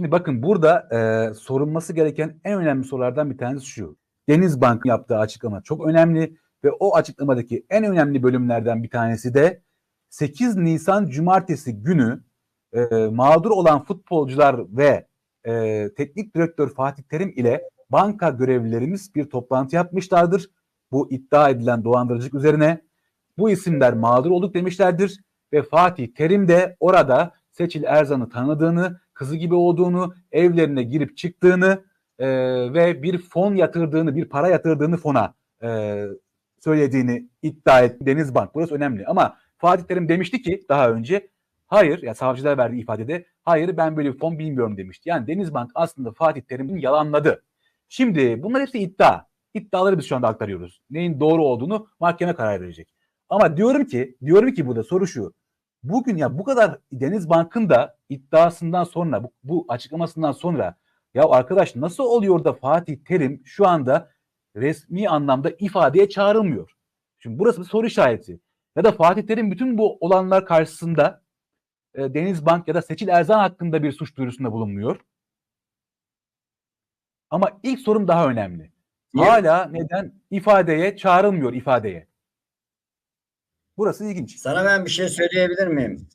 Şimdi bakın burada e, sorulması gereken en önemli sorulardan bir tanesi şu. Denizbank yaptığı açıklama çok önemli ve o açıklamadaki en önemli bölümlerden bir tanesi de 8 Nisan Cumartesi günü e, mağdur olan futbolcular ve e, teknik direktör Fatih Terim ile banka görevlilerimiz bir toplantı yapmışlardır. Bu iddia edilen dolandırıcılık üzerine bu isimler mağdur olduk demişlerdir ve Fatih Terim de orada Seçil Erzan'ı tanıdığını, kızı gibi olduğunu, evlerine girip çıktığını e, ve bir fon yatırdığını, bir para yatırdığını fona e, söylediğini iddia etti Denizbank. Burası önemli ama Fatih Terim demişti ki daha önce hayır ya savcılar verdiği ifadede hayır ben böyle bir fon bilmiyorum demişti. Yani Denizbank aslında Fatih Terim'in yalanladı. Şimdi bunlar hepsi iddia. İddiaları biz şu anda aktarıyoruz. Neyin doğru olduğunu mahkeme karar verecek. Ama diyorum ki, diyorum ki burada soru şu. Bugün ya bu kadar Denizbank'ın da iddiasından sonra, bu, bu açıklamasından sonra ya arkadaş nasıl oluyor da Fatih Terim şu anda resmi anlamda ifadeye çağrılmıyor? Şimdi burası bir soru işareti. Ya da Fatih Terim bütün bu olanlar karşısında e, Denizbank ya da Seçil Erzan hakkında bir suç duyurusunda bulunmuyor. Ama ilk sorum daha önemli. Niye? Hala neden ifadeye çağrılmıyor ifadeye? Burası ilginç. Sana ben bir şey söyleyebilir miyim?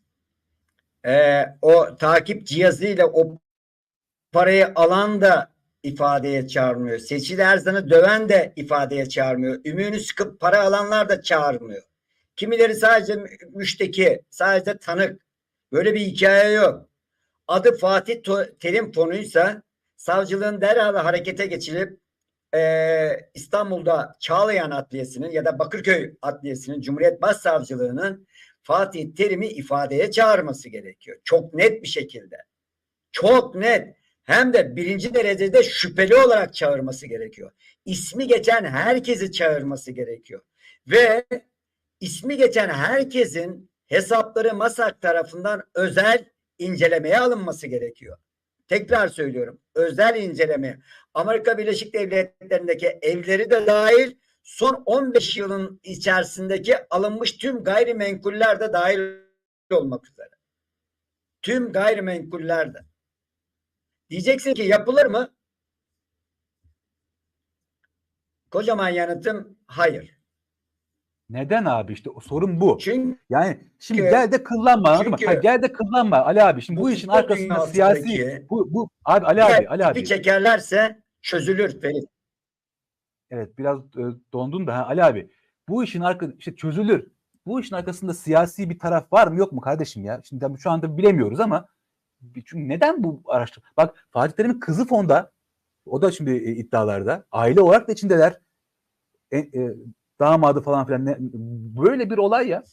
Ee, o takip cihazıyla o parayı alan da ifadeye çağırmıyor. Seçil Erzan'ı döven de ifadeye çağırmıyor. Ümüğünü sıkıp para alanlar da çağırmıyor. Kimileri sadece mü- müşteki, sadece tanık. Böyle bir hikaye yok. Adı Fatih Terim fonuysa savcılığın derhal harekete geçirip eee, İstanbul'da Çağlayan Adliyesi'nin ya da Bakırköy Adliyesi'nin Cumhuriyet Başsavcılığı'nın Fatih Terim'i ifadeye çağırması gerekiyor. Çok net bir şekilde. Çok net. Hem de birinci derecede şüpheli olarak çağırması gerekiyor. İsmi geçen herkesi çağırması gerekiyor. Ve ismi geçen herkesin hesapları MASAK tarafından özel incelemeye alınması gerekiyor. Tekrar söylüyorum. Özel inceleme. Amerika Birleşik Devletleri'ndeki evleri de dahil son 15 yılın içerisindeki alınmış tüm gayrimenkuller de dahil olmak üzere. Tüm gayrimenkuller de. Diyeceksin ki yapılır mı? Kocaman yanıtım hayır. Neden abi işte o sorun bu. Çünkü Yani şimdi gel de kıllanma anladın mı? Hayır, gel de kıllanma Ali abi. Şimdi bu, işin arkasında siyasi bu bu abi Ali abi Ali abi. bir çekerlerse çözülür Ferit. Evet biraz e, dondun da ha, Ali abi. Bu işin arka işte çözülür. Bu işin arkasında siyasi bir taraf var mı yok mu kardeşim ya? Şimdi tabii şu anda bilemiyoruz ama çünkü neden bu araştırma? Bak Fatih Terim'in kızı fonda o da şimdi e, iddialarda. Aile olarak da içindeler. E, e, damadı falan filan ne- böyle bir olay ya.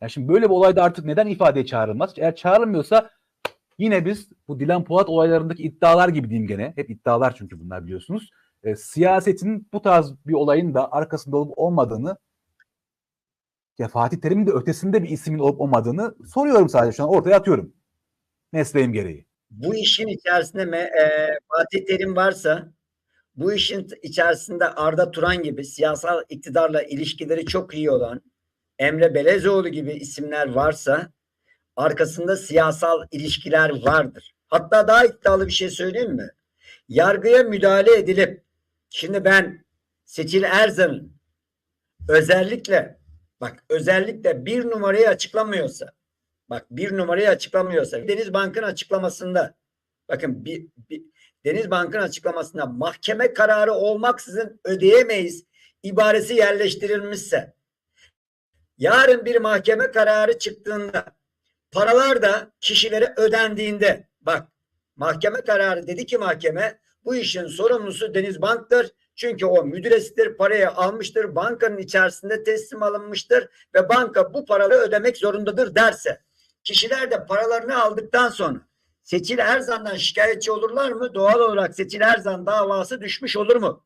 Ya şimdi böyle bir olayda artık neden ifadeye çağrılmaz? Eğer çağrılmıyorsa yine biz bu Dilan Polat olaylarındaki iddialar gibi diyeyim gene. Hep iddialar çünkü bunlar biliyorsunuz. E, siyasetin bu tarz bir olayın da arkasında olup olmadığını ya Fatih Terim'in de ötesinde bir ismin olup olmadığını soruyorum sadece şu an ortaya atıyorum. Mesleğim gereği. bu işin içerisinde me- e, Fatih Terim varsa bu işin içerisinde Arda Turan gibi siyasal iktidarla ilişkileri çok iyi olan Emre Belezoğlu gibi isimler varsa arkasında siyasal ilişkiler vardır. Hatta daha iddialı bir şey söyleyeyim mi? Yargıya müdahale edilip şimdi ben Seçil Erzan'ın özellikle bak özellikle bir numarayı açıklamıyorsa Bak bir numarayı açıklamıyorsa Denizbank'ın açıklamasında bakın bir, bir Denizbank'ın açıklamasında mahkeme kararı olmaksızın ödeyemeyiz ibaresi yerleştirilmişse yarın bir mahkeme kararı çıktığında paralar da kişilere ödendiğinde bak mahkeme kararı dedi ki mahkeme bu işin sorumlusu Denizbank'tır. Çünkü o müdüresidir, parayı almıştır, bankanın içerisinde teslim alınmıştır ve banka bu paraları ödemek zorundadır derse kişiler de paralarını aldıktan sonra Seçil Erzan'dan şikayetçi olurlar mı? Doğal olarak Seçil Erzan davası düşmüş olur mu?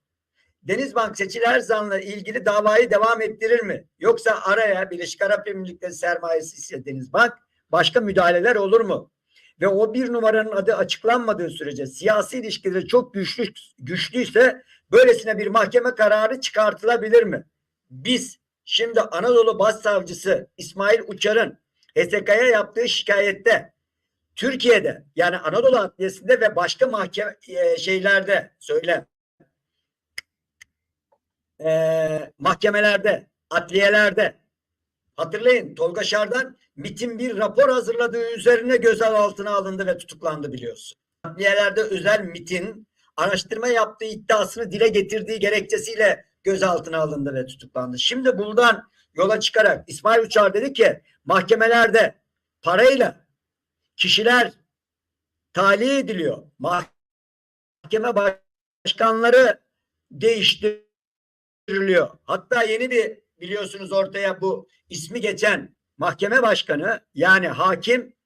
Denizbank Seçil Erzan'la ilgili davayı devam ettirir mi? Yoksa araya Birleşik Arap Emirlikleri sermayesi ise Denizbank başka müdahaleler olur mu? Ve o bir numaranın adı açıklanmadığı sürece siyasi ilişkileri çok güçlü güçlüyse böylesine bir mahkeme kararı çıkartılabilir mi? Biz şimdi Anadolu Başsavcısı İsmail Uçar'ın HSK'ya yaptığı şikayette Türkiye'de yani Anadolu Adliyesi'nde ve başka mahkeme e, şeylerde söyle e, mahkemelerde, adliyelerde hatırlayın Tolga Şardan MIT'in bir rapor hazırladığı üzerine gözaltına alındı ve tutuklandı biliyorsun. Adliyelerde özel MIT'in araştırma yaptığı iddiasını dile getirdiği gerekçesiyle gözaltına alındı ve tutuklandı. Şimdi buradan yola çıkarak İsmail Uçar dedi ki mahkemelerde parayla kişiler tahliye ediliyor. Mahkeme başkanları değiştiriliyor. Hatta yeni bir biliyorsunuz ortaya bu ismi geçen mahkeme başkanı yani hakim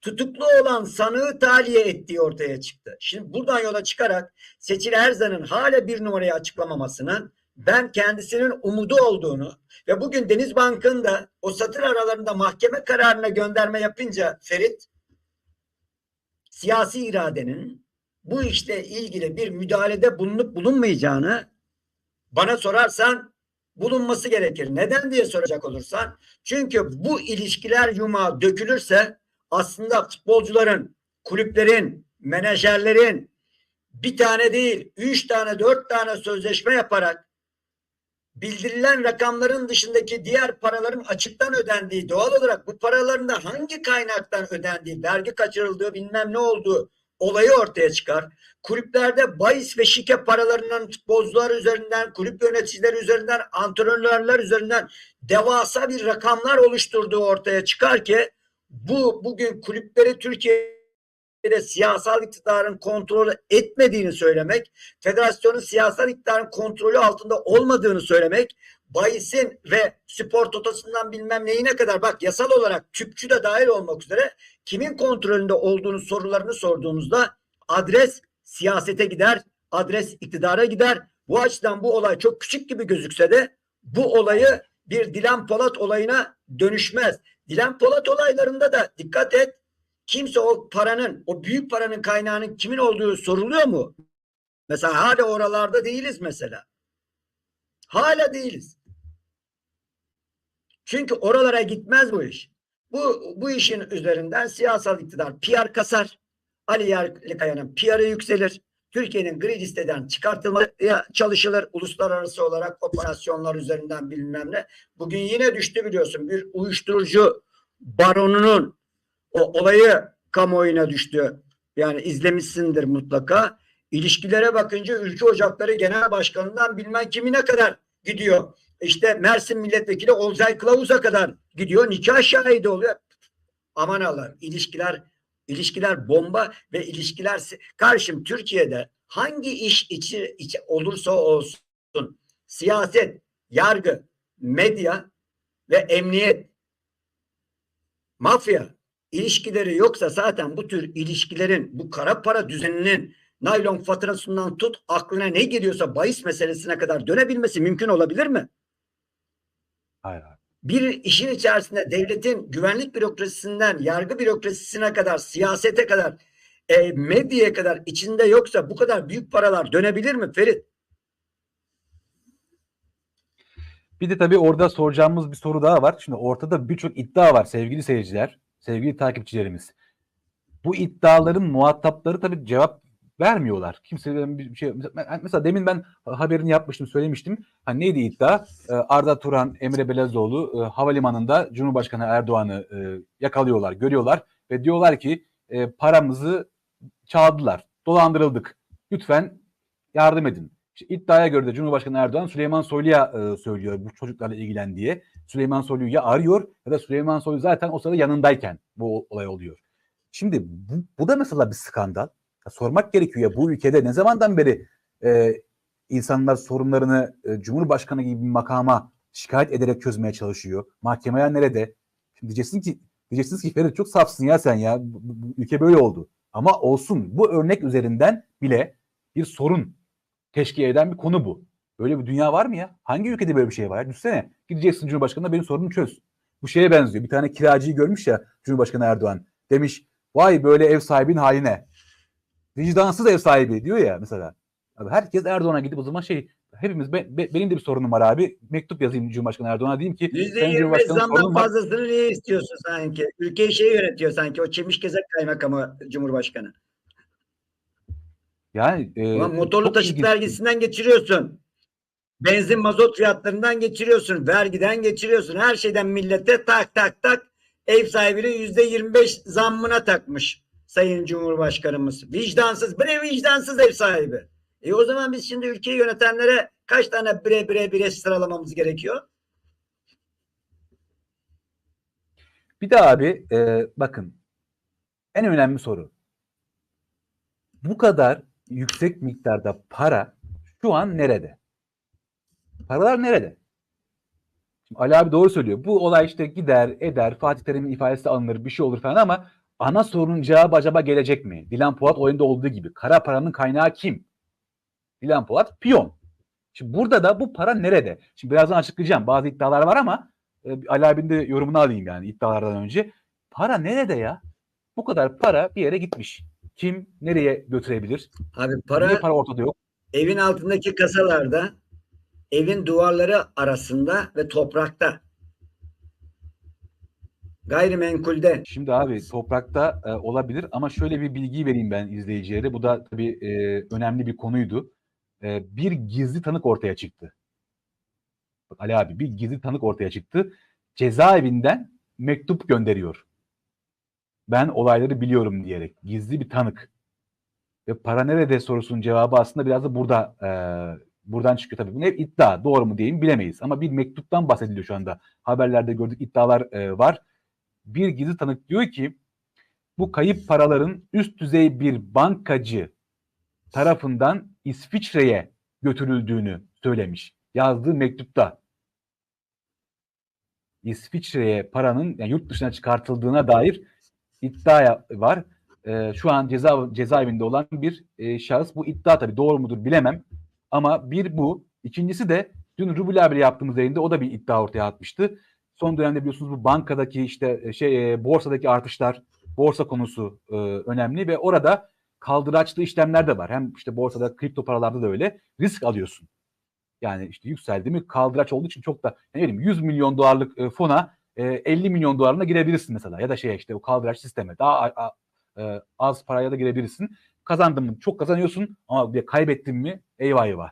tutuklu olan sanığı tahliye ettiği ortaya çıktı. Şimdi buradan yola çıkarak Seçil Erzan'ın hala bir numarayı açıklamamasının ben kendisinin umudu olduğunu ve bugün Denizbank'ın da o satır aralarında mahkeme kararına gönderme yapınca Ferit siyasi iradenin bu işle ilgili bir müdahalede bulunup bulunmayacağını bana sorarsan bulunması gerekir. Neden diye soracak olursan çünkü bu ilişkiler yumağı dökülürse aslında futbolcuların, kulüplerin, menajerlerin bir tane değil, üç tane, dört tane sözleşme yaparak bildirilen rakamların dışındaki diğer paraların açıktan ödendiği, doğal olarak bu paraların da hangi kaynaktan ödendiği, vergi kaçırıldığı, bilmem ne olduğu olayı ortaya çıkar. Kulüplerde bahis ve şike paralarının futbolcular üzerinden, kulüp yöneticileri üzerinden, antrenörler üzerinden devasa bir rakamlar oluşturduğu ortaya çıkar ki bu bugün kulüpleri Türkiye'de siyasal iktidarın kontrolü etmediğini söylemek, federasyonun siyasal iktidarın kontrolü altında olmadığını söylemek, bahisin ve spor totosundan bilmem neyine kadar bak yasal olarak tüpçü de dahil olmak üzere kimin kontrolünde olduğunu sorularını sorduğunuzda adres siyasete gider, adres iktidara gider. Bu açıdan bu olay çok küçük gibi gözükse de bu olayı bir Dilan Polat olayına dönüşmez. Dilan Polat olaylarında da dikkat et. Kimse o paranın, o büyük paranın kaynağının kimin olduğu soruluyor mu? Mesela hala oralarda değiliz mesela. Hala değiliz. Çünkü oralara gitmez bu iş. Bu, bu işin üzerinden siyasal iktidar PR kasar. Ali Yerlikaya'nın PR'ı yükselir. Türkiye'nin gri listeden çıkartılmaya çalışılır. Uluslararası olarak operasyonlar üzerinden bilmem ne. Bugün yine düştü biliyorsun. Bir uyuşturucu baronunun o olayı kamuoyuna düştü. Yani izlemişsindir mutlaka. İlişkilere bakınca Ülke Ocakları Genel Başkanı'ndan bilmem kimine kadar gidiyor. İşte Mersin Milletvekili Olcay Kılavuz'a kadar gidiyor. Nikah şahidi oluyor. Aman Allah'ım ilişkiler ilişkiler bomba ve ilişkiler karşım Türkiye'de hangi iş içi, içi olursa olsun siyaset, yargı, medya ve emniyet mafya ilişkileri yoksa zaten bu tür ilişkilerin bu kara para düzeninin naylon faturasından tut aklına ne geliyorsa bahis meselesine kadar dönebilmesi mümkün olabilir mi? Hayır abi. bir işin içerisinde devletin güvenlik bürokrasisinden yargı bürokrasisine kadar siyasete kadar e, medyaya kadar içinde yoksa bu kadar büyük paralar dönebilir mi Ferit? Bir de tabii orada soracağımız bir soru daha var. Şimdi ortada birçok iddia var sevgili seyirciler, sevgili takipçilerimiz. Bu iddiaların muhatapları tabii cevap vermiyorlar. Kimse bir şey mesela demin ben haberini yapmıştım, söylemiştim. Hani neydi iddia? Ee, Arda Turan, Emre Belezoğlu e, havalimanında Cumhurbaşkanı Erdoğan'ı e, yakalıyorlar, görüyorlar ve diyorlar ki e, paramızı çaldılar, dolandırıldık. Lütfen yardım edin. İşte iddiaya göre de Cumhurbaşkanı Erdoğan Süleyman Soylu'ya e, söylüyor bu çocuklarla ilgilen diye. Süleyman Soylu'yu ya arıyor ya da Süleyman Soylu zaten o sırada yanındayken bu olay oluyor. Şimdi bu, bu da mesela bir skandal. Ya sormak gerekiyor ya bu ülkede ne zamandan beri e, insanlar sorunlarını e, Cumhurbaşkanı gibi bir makama şikayet ederek çözmeye çalışıyor. Mahkemeler nerede? Şimdi diyeceksin ki diyeceksiniz ki Ferit çok safsın ya sen ya. Bu, bu, ülke böyle oldu. Ama olsun. Bu örnek üzerinden bile bir sorun teşkil eden bir konu bu. Böyle bir dünya var mı ya? Hangi ülkede böyle bir şey var? Ya? Düşünsene gideceksin Cumhurbaşkanı'na benim sorunumu çöz. Bu şeye benziyor. Bir tane kiracıyı görmüş ya Cumhurbaşkanı Erdoğan. Demiş vay böyle ev sahibinin haline. Vicdansız ev sahibi diyor ya mesela. Abi herkes Erdoğan'a gidip o zaman şey hepimiz be- be- benim de bir sorunum var abi. Mektup yazayım Cumhurbaşkanı Erdoğan'a diyeyim ki Yüzde Sayın yirmi Cumhurbaşkanı zamdan sorunum var. fazlasını niye istiyorsun sanki? Ülkeyi şey yönetiyor sanki. O Çemişgezek kaymakamı Cumhurbaşkanı. Yani e, Ulan motorlu taşıt vergisinden geçiriyorsun. Benzin mazot fiyatlarından geçiriyorsun. Vergiden geçiriyorsun. Her şeyden millete tak tak tak ev sahibinin yüzde yirmi beş zammına takmış Sayın Cumhurbaşkanımız. Vicdansız, bre vicdansız ev sahibi. E o zaman biz şimdi ülkeyi yönetenlere kaç tane bre bre bre sıralamamız gerekiyor? Bir de abi e, bakın en önemli soru. Bu kadar yüksek miktarda para şu an nerede? Paralar nerede? Şimdi Ali abi doğru söylüyor. Bu olay işte gider, eder, Fatih Terim'in ifadesi alınır, bir şey olur falan ama ana sorunun cevabı acaba gelecek mi? Dilan Polat oyunda olduğu gibi. Kara paranın kaynağı kim? Dilan Polat piyon. Şimdi burada da bu para nerede? Şimdi birazdan açıklayacağım. Bazı iddialar var ama e, Ali abinin de yorumunu alayım yani iddialardan önce. Para nerede ya? Bu kadar para bir yere gitmiş. Kim nereye götürebilir? Abi Niye para para ortada yok? evin altındaki kasalarda, evin duvarları arasında ve toprakta. Gayrimenkulde. Şimdi abi toprakta e, olabilir ama şöyle bir bilgi vereyim ben izleyicilere. Bu da tabii e, önemli bir konuydu. E, bir gizli tanık ortaya çıktı. Bak Ali abi bir gizli tanık ortaya çıktı. Cezaevinden mektup gönderiyor. Ben olayları biliyorum diyerek. Gizli bir tanık. Ve para nerede sorusunun cevabı aslında biraz da burada e, buradan çıkıyor tabii. Bu hep iddia. Doğru mu diyeyim bilemeyiz. Ama bir mektuptan bahsediliyor şu anda. Haberlerde gördük iddialar e, var. Bir gizli tanık diyor ki bu kayıp paraların üst düzey bir bankacı tarafından İsviçre'ye götürüldüğünü söylemiş. Yazdığı mektupta. İsviçre'ye paranın yani yurt dışına çıkartıldığına dair iddia var. Ee, şu an ceza cezaevinde olan bir e, şahıs. Bu iddia tabii doğru mudur bilemem. Ama bir bu. İkincisi de dün Rubel abiyle yaptığımız yayında o da bir iddia ortaya atmıştı. Son dönemde biliyorsunuz bu bankadaki işte e, şey e, borsadaki artışlar, borsa konusu e, önemli ve orada kaldıraçlı işlemler de var. Hem işte borsada, kripto paralarda da öyle. Risk alıyorsun. Yani işte yükseldi mi kaldıraç olduğu için çok da ne bileyim 100 milyon dolarlık e, fona e, 50 milyon dolarına girebilirsin mesela. Ya da şey işte o kaldıraç sisteme daha a- a- e, az paraya da girebilirsin. Kazandın mı çok kazanıyorsun ama bir kaybettin mi eyvah eyvah.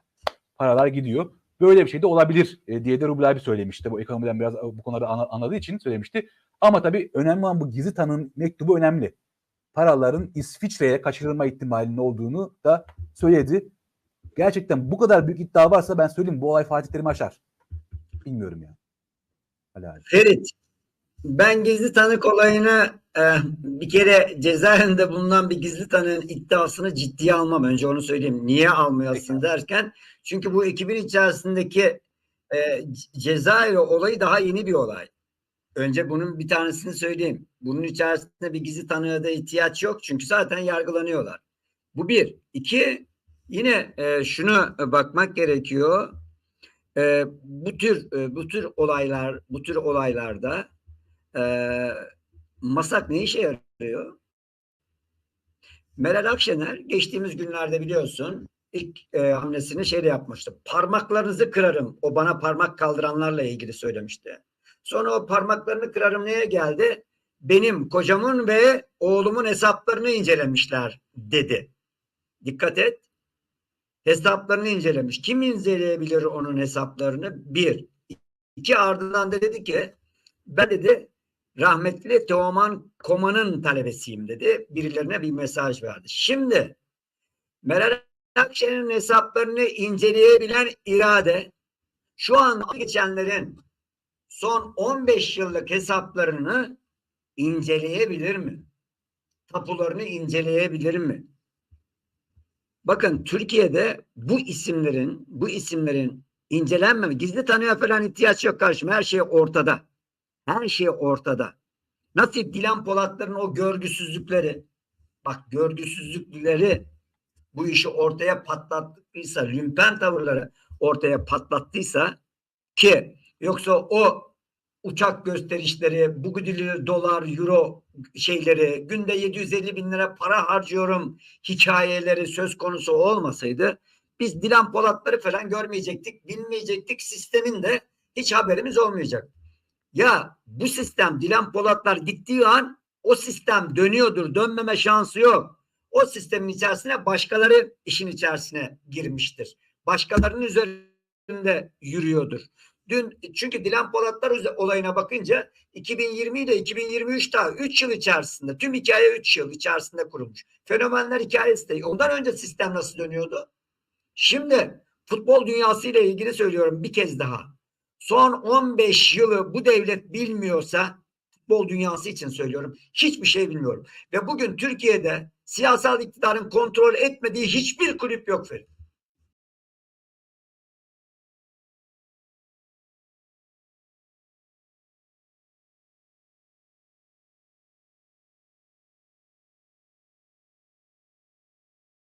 Paralar gidiyor. Böyle bir şey de olabilir e, diye de Rubel abi söylemişti. Bu ekonomiden biraz bu konuları anladığı için söylemişti. Ama tabii önemli olan bu gizli tanığın mektubu önemli. Paraların İsviçre'ye kaçırılma ihtimalinin olduğunu da söyledi. Gerçekten bu kadar büyük iddia varsa ben söyleyeyim bu olay Fatih Terim'i aşar. Bilmiyorum ya. Abi. Ferit, ben gizli tanık olayını e, bir kere cezaevinde bulunan bir gizli tanığın iddiasını ciddiye almam. Önce onu söyleyeyim. Niye almıyorsun derken çünkü bu ekibin içerisindeki e, cezaevi olayı daha yeni bir olay. Önce bunun bir tanesini söyleyeyim. Bunun içerisinde bir gizli tanığa da ihtiyaç yok. Çünkü zaten yargılanıyorlar. Bu bir. İki, yine e, şunu bakmak gerekiyor. E, bu tür e, bu tür olaylar bu tür olaylarda e, masak ne işe yarıyor? Meral Akşener geçtiğimiz günlerde biliyorsun ilk e, hamlesini şeyle yapmıştı. Parmaklarınızı kırarım. O bana parmak kaldıranlarla ilgili söylemişti. Sonra o parmaklarını kırarım neye geldi? Benim kocamın ve oğlumun hesaplarını incelemişler dedi. Dikkat et. Hesaplarını incelemiş. Kim inceleyebilir onun hesaplarını? Bir. İki ardından da dedi ki ben dedi rahmetli Teoman Koman'ın talebesiyim dedi. Birilerine bir mesaj verdi. Şimdi Meral Akşener'in hesaplarını inceleyebilen irade şu an geçenlerin son 15 yıllık hesaplarını inceleyebilir mi? Tapularını inceleyebilir mi? Bakın Türkiye'de bu isimlerin bu isimlerin incelenmeme gizli tanıya falan ihtiyaç yok karşıma. Her şey ortada. Her şey ortada. Nasıl Dilan Polatların o görgüsüzlükleri bak görgüsüzlükleri bu işi ortaya patlattıysa, lümpen tavırları ortaya patlattıysa ki yoksa o uçak gösterişleri, bu dolar, euro şeyleri, günde 750 bin lira para harcıyorum hikayeleri söz konusu olmasaydı biz Dilan Polatları falan görmeyecektik, bilmeyecektik. Sistemin de hiç haberimiz olmayacak. Ya bu sistem Dilan Polatlar gittiği an o sistem dönüyordur. Dönmeme şansı yok. O sistemin içerisine başkaları işin içerisine girmiştir. Başkalarının üzerinde yürüyordur. Dün çünkü Dilan Polatlar olayına bakınca 2020 ile 2023 daha 3 yıl içerisinde tüm hikaye 3 yıl içerisinde kurulmuş. Fenomenler hikayesi de ondan önce sistem nasıl dönüyordu? Şimdi futbol dünyası ile ilgili söylüyorum bir kez daha. Son 15 yılı bu devlet bilmiyorsa futbol dünyası için söylüyorum. Hiçbir şey bilmiyorum. Ve bugün Türkiye'de siyasal iktidarın kontrol etmediği hiçbir kulüp yok Ferit.